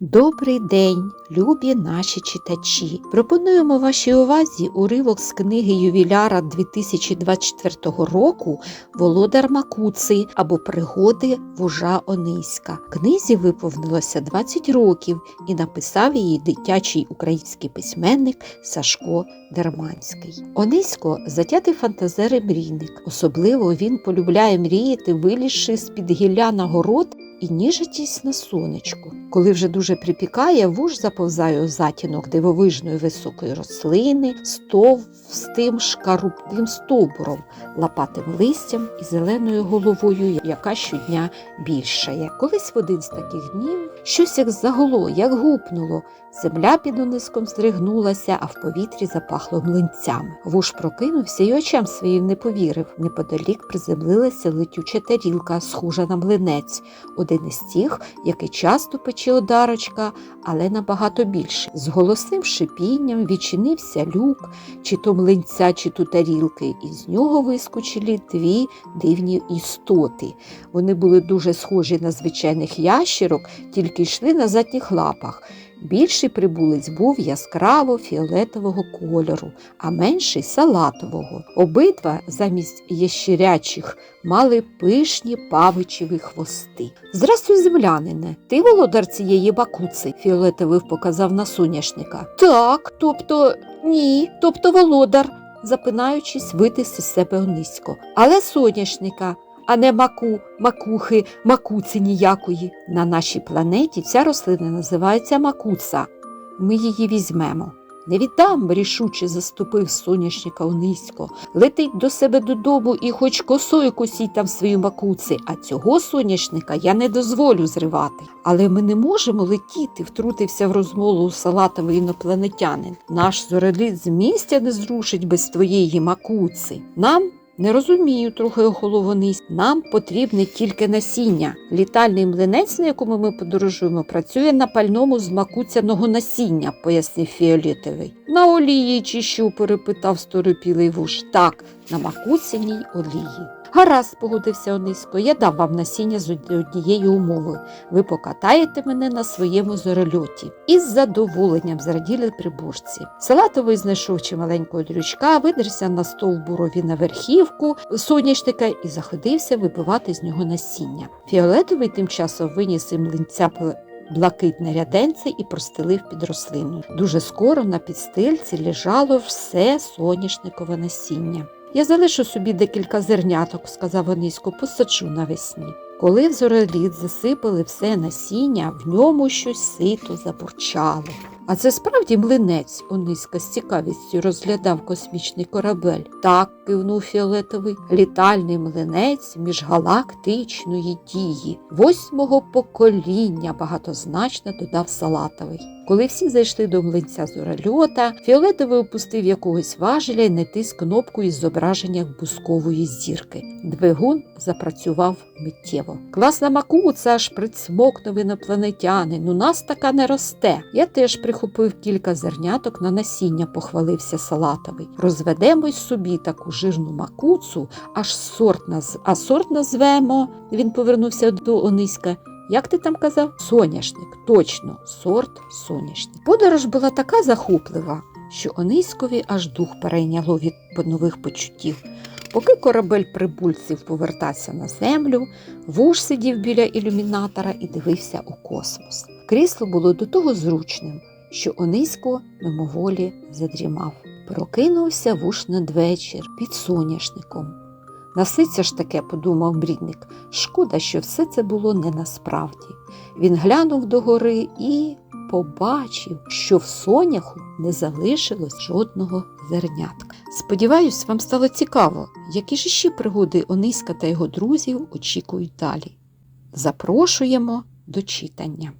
Добрий день, любі наші читачі! Пропонуємо вашій увазі уривок з книги ювіляра 2024 року Володар Макуци або Пригоди вужа Ониська. Книзі виповнилося 20 років і написав її дитячий український письменник Сашко Дерманський. Онисько затятий фантазер і мрійник. Особливо він полюбляє мріяти, вилізши з-під гілля на город і ніжитись на сонечку. Коли вже дуже припікає, вуж заповзає у затінок дивовижної високої рослини, стовстим шкарубним стовбуром, лапатим листям і зеленою головою, яка щодня більшає. Колись в один з таких днів щось як загуло, як гупнуло. Земля під униском здригнулася, а в повітрі запахло млинцями. Вуж прокинувся і очам своїм не повірив. Неподалік приземлилася летюча тарілка, схожа на млинець, один із тих, який часто пече одарочка, але набагато більше. З голосним шипінням відчинився люк, чи то млинця, чи то тарілки, і з нього вискочили дві дивні істоти. Вони були дуже схожі на звичайних ящерок, тільки йшли на задніх лапах. Більший прибулець був яскраво фіолетового кольору, а менший салатового. Обидва замість ящирячих мали пишні павичеві хвости. Здрастуй, землянине, ти володар цієї бакуци, фіолетовий показав на соняшника. Так, тобто ні, тобто володар, запинаючись, витис із себе онисько. Але соняшника а не маку, макухи, макуці ніякої. На нашій планеті ця рослина називається макуца. Ми її візьмемо. Не віддам, рішуче заступив соняшника Онисько. Летить до себе додому і хоч косою косіть там свої макуци, а цього соняшника я не дозволю зривати. Але ми не можемо летіти, втрутився в розмову салатовий інопланетянин. Наш зореліт з місця не зрушить без твоєї макуци. Нам не розумію, трохи охолований. Нам потрібне тільки насіння. Літальний млинець, на якому ми подорожуємо, працює на пальному з макуцяного насіння, пояснив фіолетовий. На олії чи що? перепитав сторопілий вуш. Так, на макуцяній олії. Гаразд, погодився Онисько, я дам вам насіння з однією умовою. Ви покатаєте мене на своєму зорольоті. І з задоволенням зраділи приборці. Салатовий знайшов чималенького дрючка, видерся на стовбурові на верхівку соняшника і заходився вибивати з нього насіння. Фіолетовий тим часом виніс і млинця блакитне ряденце і простелив під рослину. Дуже скоро на підстильці лежало все соняшникове насіння. Я залишу собі декілька зерняток, сказав Онисько, посаджу навесні. Коли в зореліт засипали все насіння, в ньому щось сито забурчало. А це справді млинець, Ониська з цікавістю розглядав космічний корабель. Так, кивнув фіолетовий, літальний млинець міжгалактичної дії, восьмого покоління, багатозначно додав Салатовий. Коли всі зайшли до млинця зорольота, фіолетовий опустив якогось важеля і натис кнопку із зображенням бускової зірки. Двигун запрацював миттєво. Класна макуца, аж прицмокнув інопланетянин. У нас така не росте. Я теж прихопив кілька зерняток на насіння, похвалився Салатовий. Розведемо й собі таку жирну макуцу, аж сорт наз... а сорт назвемо. Він повернувся до Ониська. Як ти там казав? Соняшник, точно, сорт соняшник. Подорож була така захоплива, що Ониськові аж дух перейняло від нових почуттів. Поки корабель прибульців повертався на землю, вуж сидів біля ілюмінатора і дивився у космос. Крісло було до того зручним, що Онисько мимоволі задрімав. Прокинувся вуш надвечір під соняшником. Наситься ж таке, подумав брідник. Шкода, що все це було не насправді. Він глянув догори і побачив, що в соняху не залишилось жодного зернятка. Сподіваюсь, вам стало цікаво, які ж ще пригоди Ониська та його друзів очікують далі. Запрошуємо до читання.